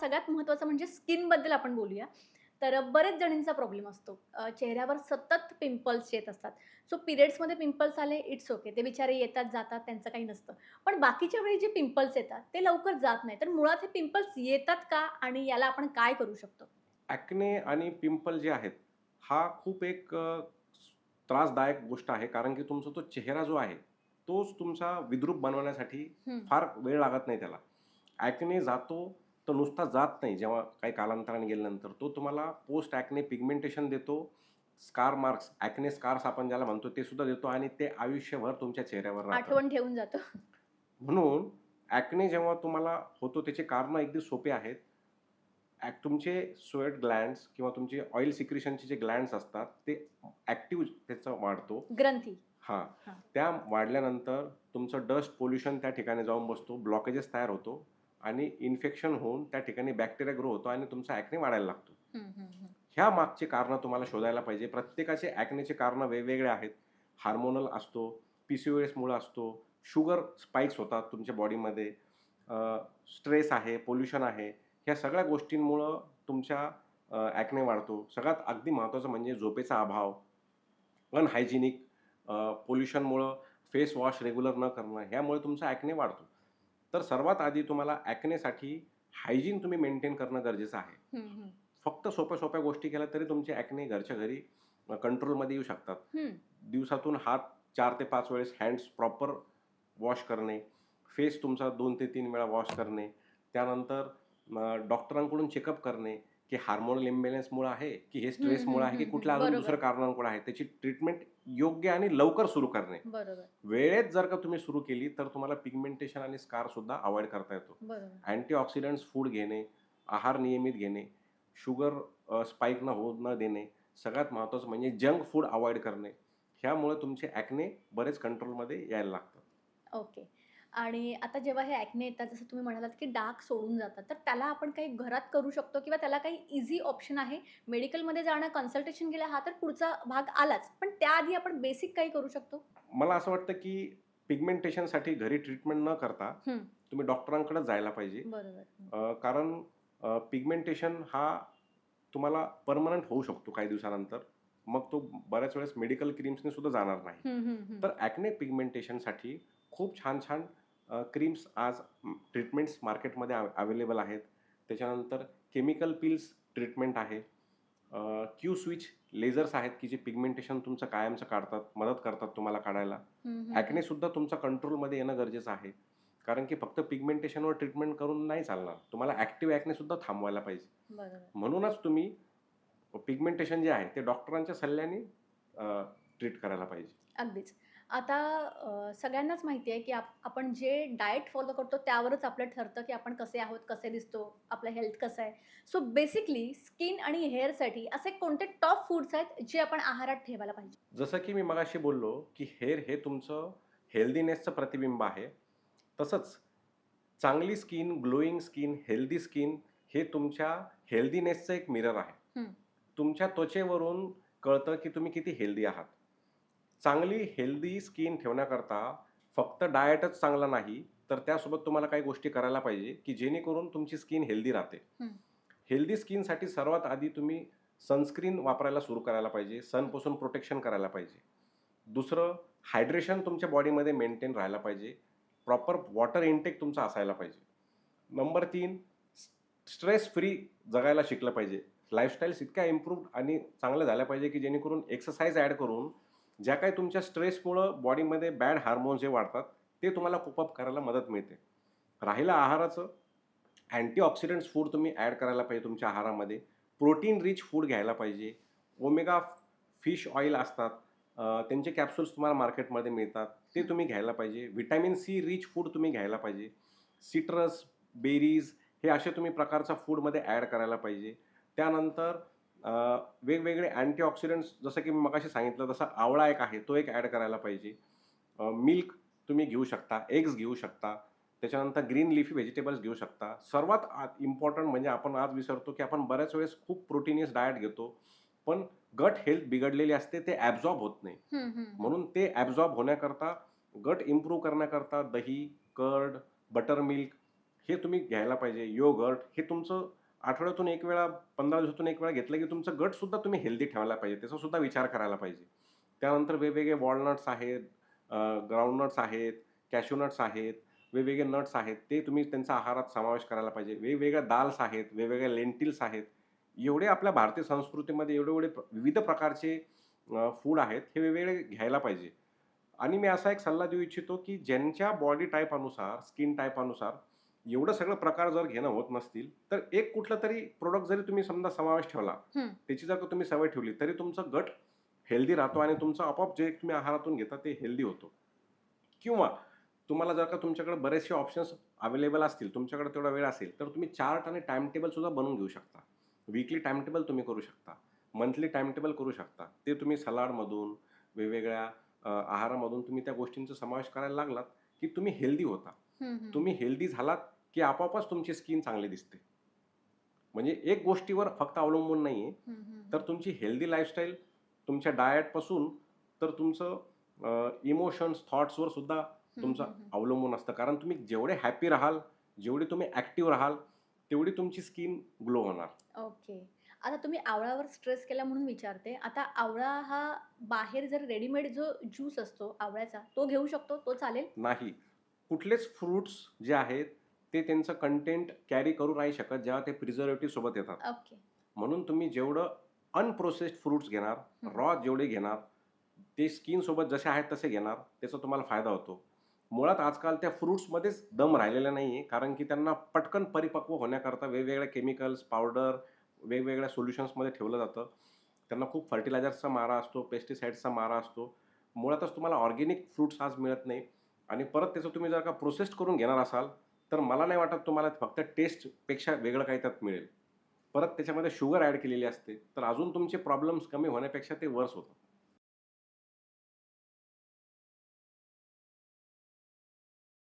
सगळ्यात महत्त्वाचं म्हणजे स्किनबद्दल आपण बोलूया. तर बरेच जणींचा प्रॉब्लेम असतो. चेहऱ्यावर सतत पिंपल्स येत असतात. सो पिरियड्समध्ये पिंपल्स आले इट्स ओके. ते बिचारे येतात जातात त्यांचं काही नसतं. पण बाकीच्या वेळी जे पिंपल्स येतात ते लवकर जात नाही. तर मुळात हे पिंपल्स येतात का आणि याला आपण काय करू शकतो? ॲक्ने आणि पिंपल जे आहेत हा खूप एक त्रासदायक गोष्ट आहे. कारण की तुमचा तो चेहरा जो आहे तोच तुमचा विद्रूप बनवण्यासाठी. फार वेळ लागत नाही त्याला. ॲक्ने जातो तर नुसता जात नाही. जेव्हा काही कालांतराने गेल्यानंतर तो तुम्हाला पोस्ट ॲक्ने पिगमेंटेशन देतो. स्कार मार्क्स ॲक्ने स्कार्स आपण ज्याला म्हणतो ते सुद्धा देतो आणि ते आयुष्यभर तुमच्या चेहऱ्यावर आठवण ठेवून जातो. म्हणून ॲक्ने जेव्हा तुम्हाला होतो त्याचे कारणं अगदी सोपे आहेत. ॲक तुमचे स्वेट ग्लँड्स किंवा तुमचे ऑइल सिक्रिशनचे जे ग्लँड्स असतात ते ॲक्टिव्ह त्याचा वाढतो. ग्रंथी. हां. हां. त्या वाढल्यानंतर तुमचं डस्ट पोल्युशन त्या ठिकाणी जाऊन बसतो. ब्लॉकेजेस तयार होतो. आणि इन्फेक्शन होऊन त्या ठिकाणी बॅक्टेरिया ग्रो होतो आणि तुमचा ॲक्ने वाढायला लागतो. ह्या मागचे कारणं तुम्हाला शोधायला पाहिजे. प्रत्येकाचे ॲक्नेचे कारणं वेगवेगळे आहेत. हार्मोनल असतो पी सी ओ एसमुळं असतो शुगर स्पाइक्स होतात तुमच्या बॉडीमध्ये स्ट्रेस आहे पोल्युशन आहे. ह्या सगळ्या गोष्टींमुळं तुमच्या ॲक्ने वाढतो. सगळ्यात अगदी महत्त्वाचं म्हणजे झोपेचा अभाव अनहायजिनिक पोल्युशनमुळं फेस वॉश रेग्युलर न करणं ह्यामुळे तुमचा ॲक्ने वाढतो. तर सर्वात आधी तुम्हाला ॲक्नेसाठी हायजीन तुम्ही मेंटेन करणं गरजेचं आहे. फक्त सोप्या सोप्या गोष्टी केल्या तरी तुमचे ॲक्ने घरच्या घरी कंट्रोलमध्ये येऊ शकतात. दिवसातून हात चार ते पाच वेळेस हँड्स प्रॉपर वॉश करणे फेस तुमचा दोन ते तीन वेळा वॉश करणे त्यानंतर डॉक्टरांकडून चेकअप करणे की हार्मोनल इम्बॅलन्समुळे आहे की हे स्ट्रेसमुळे आहे की कुठल्या अजून. दुसऱ्या कारणांमुळे आहे त्याची ट्रीटमेंट योग्य आणि लवकर सुरू करणे. वेळेत जर का तुम्ही सुरू केली तर तुम्हाला पिगमेंटेशन आणि स्कार सुद्धा अवॉइड करता येतो. अँटीऑक्सिडंट्स फूड घेणे आहार नियमित घेणे शुगर स्पाईक न होऊ न देणे सगळ्यात महत्त्वाचं म्हणजे जंक फूड अवॉइड करणे. ह्यामुळे तुमचे ॲक्ने बरेच कंट्रोलमध्ये यायला लागतात ओके आणि आता जेव्हा हे ॲक्ने येतात जसं तुम्ही म्हणालात की डाग सोडून जातात तर त्याला आपण काही घरात करू शकतो किंवा त्याला काही इझी ऑप्शन आहे. मेडिकलमध्ये जाणं कन्सल्टेशन केलं हा तर पुढचा भाग आलाच. पण त्याआधी आपण बेसिक काही करू शकतो? मला असं वाटतं की पिगमेंटेशनसाठी घरी ट्रीटमेंट न करता. तुम्ही डॉक्टरांकडे जायला पाहिजे. बरोबर. कारण पिगमेंटेशन हा तुम्हाला परमनंट होऊ शकतो काही दिवसानंतर. मग तो बऱ्याच वेळेस मेडिकल क्रीम्सने सुद्धा जाणार नाही. तर ॲक्ने पिगमेंटेशनसाठी खूप छान छान क्रीम्स आज ट्रीटमेंट्स मार्केटमध्ये अवेलेबल आहेत. त्याच्यानंतर केमिकल पिल्स ट्रीटमेंट आहे. क्यू स्विच लेझर्स आहेत की जे पिगमेंटेशन तुमचं कायमचं काढतात मदत करतात तुम्हाला काढायला. ॲक्ने सुद्धा तुमचा कंट्रोलमध्ये येणं गरजेचं आहे. कारण की फक्त पिगमेंटेशनवर ट्रीटमेंट करून नाही चालणार. तुम्हाला ॲक्टिव्ह ॲक्ने सुद्धा थांबवायला पाहिजे. म्हणूनच तुम्ही पिगमेंटेशन जे आहे ते डॉक्टरांच्या सल्ल्याने ट्रीट करायला पाहिजे. अगदीच. आता सगळ्यांनाच माहिती आहे की आप आपण जे डाएट फॉलो करतो त्यावरच आपलं ठरतं की आपण कसे आहोत कसे दिसतो आपलं हेल्थ कसं आहे. सो बेसिकली स्किन आणि हेअरसाठी असे कोणते टॉप फूड्स आहेत जे आपण आहारात ठेवायला पाहिजे? जसं की मी मगाशी बोललो की हेअर हे तुमचं हेल्दीनेसचं प्रतिबिंब आहे. तसंच चांगली skin glowing skin healthy skin हे तुमच्या हेल्दीनेसचं एक मिरर आहे. तुमच्या त्वचेवरून कळतं की तुम्ही किती हेल्दी आहात. चांगली हेल्दी स्किन ठेवण्याकरता फक्त डाएटच चांगला नाही तर त्यासोबत तुम्हाला काही गोष्टी करायला पाहिजे की जेणेकरून तुमची स्किन हेल्दी राहते. हेल्दी स्किनसाठी सर्वात आधी तुम्ही सनस्क्रीन वापरायला सुरू करायला पाहिजे सनपासून प्रोटेक्शन करायला पाहिजे. दुसरं हायड्रेशन तुमच्या बॉडीमध्ये मेंटेन राहायला पाहिजे. प्रॉपर वॉटर इनटेक तुमचा असायला पाहिजे. नंबर तीन स्ट्रेस फ्री जगायला शिकलं पाहिजे. लाईफस्टाईल्स इतक्या इम्प्रूव्ह आणि चांगल्या झाल्या पाहिजे की जेणेकरून एक्सरसाइज ॲड करून ज्या काही तुमच्या स्ट्रेसमुळं बॉडीमध्ये बॅड हार्मोन्स जे वाढतात ते तुम्हाला कोपअप करायला मदत मिळते. राहिलं आहाराचं अँटीऑक्सिडंट्स फूड तुम्ही ॲड करायला पाहिजे तुमच्या आहारामध्ये. प्रोटीन रिच फूड घ्यायला पाहिजे. ओमेगा फिश ऑइल असतात. त्यांचे कॅप्सूल्स तुम्हाला मार्केटमध्ये मिळतात. ते तुम्ही घ्यायला पाहिजे. व्हिटॅमिन सी रिच फूड तुम्ही घ्यायला पाहिजे. सिट्रस बेरीज हे असे तुम्ही प्रकारचा फूडमध्ये ॲड करायला पाहिजे. त्यानंतर वेगवेगळे अँटीऑक्सिडंट्स जसं की मी मगाशी सांगितलं तसं आवळा एक आहे तो एक ॲड करायला पाहिजे. मिल्क तुम्ही घेऊ शकता एग्स घेऊ शकता त्याच्यानंतर ग्रीन लिफी व्हेजिटेबल्स घेऊ शकता. सर्वात इम्पॉर्टंट म्हणजे आपण आज विसरतो की आपण बऱ्याच वेळेस खूप प्रोटीनियस डाएट घेतो पण गट हेल्थ बिघडलेली असते ते ॲब्झॉर्ब होत नाही. म्हणून ते ॲब्झॉर्ब होण्याकरता गट इम्प्रूव्ह करण्याकरता दही कर्ड बटर मिल्क हे तुम्ही घ्यायला पाहिजे योगर्ट हे तुमचं आठवड्यातून एक वेळा पंधरा दिवसातून एक वेळा घेतलं की तुमचं गटसुद्धा तुम्ही हेल्दी ठेवायला पाहिजे. त्याचा सुद्धा विचार करायला पाहिजे. त्यानंतर वेगवेगळे वॉलनट्स आहेत ग्राउंडनट्स आहेत कॅशूनट्स आहेत वेगवेगळे नट्स आहेत. ते तुम्ही त्यांचा आहारात समावेश करायला पाहिजे. वेगवेगळ्या दाल्स आहेत वेगवेगळ्या लेंटिल्स आहेत. एवढे आपल्या भारतीय संस्कृतीमध्ये एवढे एवढे विविध प्रकारचे फूड आहेत हे वेगवेगळे घ्यायला पाहिजे. आणि मी असा एक सल्ला देऊ इच्छितो की ज्यांच्या बॉडी टाईपानुसार स्किन टाईपानुसार एवढं सगळं प्रकार जर घेणं होत नसतील तर एक कुठलं तरी प्रोडक्ट जरी तुम्ही समजा समावेश ठेवला. त्याची जर का तुम्ही सवय ठेवली तरी तुमचं गट हेल्दी राहतो आणि तुमचं आपोआप जे तुम्ही आहारातून घेता ते हेल्दी होतो. किंवा तुम्हाला जर का तुमच्याकडे बरेचसे ऑप्शन्स अवेलेबल असतील तुमच्याकडे तेवढा वेळ असेल तर तुम्ही चार्ट आणि टाइम टेबल सुद्धा बनवून घेऊ शकता. वीकली टाइम टेबल तुम्ही करू शकता. मंथली टाइम टेबल करू शकता. ते तुम्ही सलाडमधून वेगवेगळ्या आहारामधून तुम्ही त्या गोष्टींचा समावेश करायला लागलात की तुम्ही हेल्दी होता. तुम्ही हेल्दी झालात की आपोआपच तुमची स्किन चांगली दिसते. म्हणजे एक गोष्टीवर फक्त अवलंबून नाही आहे. तर तुमची हेल्दी लाईफस्टाईल तुमच्या डाएटपासून तर तुमचं इमोशन्स थॉट्सवर सुद्धा तुमचं. अवलंबून असतं. कारण तुम्ही जेवढे हॅपी राहाल जेवढे तुम्ही ॲक्टिव्ह राहाल तेवढी तुमची स्किन ग्लो होणार. ओके. आता तुम्ही आवळावर स्ट्रेस केला म्हणून विचारते. आता आवळा हा बाहेर जर रेडीमेड जो ज्यूस असतो आवळ्याचा तो घेऊ शकतो? तो चालेल? नाही. कुठलेच फ्रुट्स जे आहेत ते त्यांचं कंटेंट कॅरी करू नाही शकत जेव्हा ते प्रिझर्वेटिव्ह सोबत येतात. ओके म्हणून तुम्ही जेवढं अनप्रोसेस्ड फ्रुट्स घेणार. रॉ जेवढे घेणार ते स्किन सोबत जसे आहेत तसे घेणार त्याचा तुम्हाला फायदा होतो. मुळात आजकाल त्या फ्रुट्समध्येच दम राहिलेला नाही आहे कारण की त्यांना पटकन परिपक्व होण्याकरता वेगवेगळ्या केमिकल्स पावडर वेगवेगळ्या सोल्युशन्समध्ये ठेवलं जातं. त्यांना खूप फर्टिलायझर्सचा मारा असतो पेस्टिसाईड्सचा मारा असतो. मुळातच तुम्हाला ऑर्गेनिक फ्रुट्स आज मिळत नाही. आणि परत त्याचं तुम्ही जर का प्रोसेस्ड करून घेणार असाल तर मला नाही वाटत तुम्हाला फक्त टेस्टपेक्षा वेगळं काही त्यात मिळेल. परत त्याच्यामध्ये शुगर ॲड केलेली असते तर अजून तुमचे प्रॉब्लेम्स कमी होण्यापेक्षा ते वर्स होतात.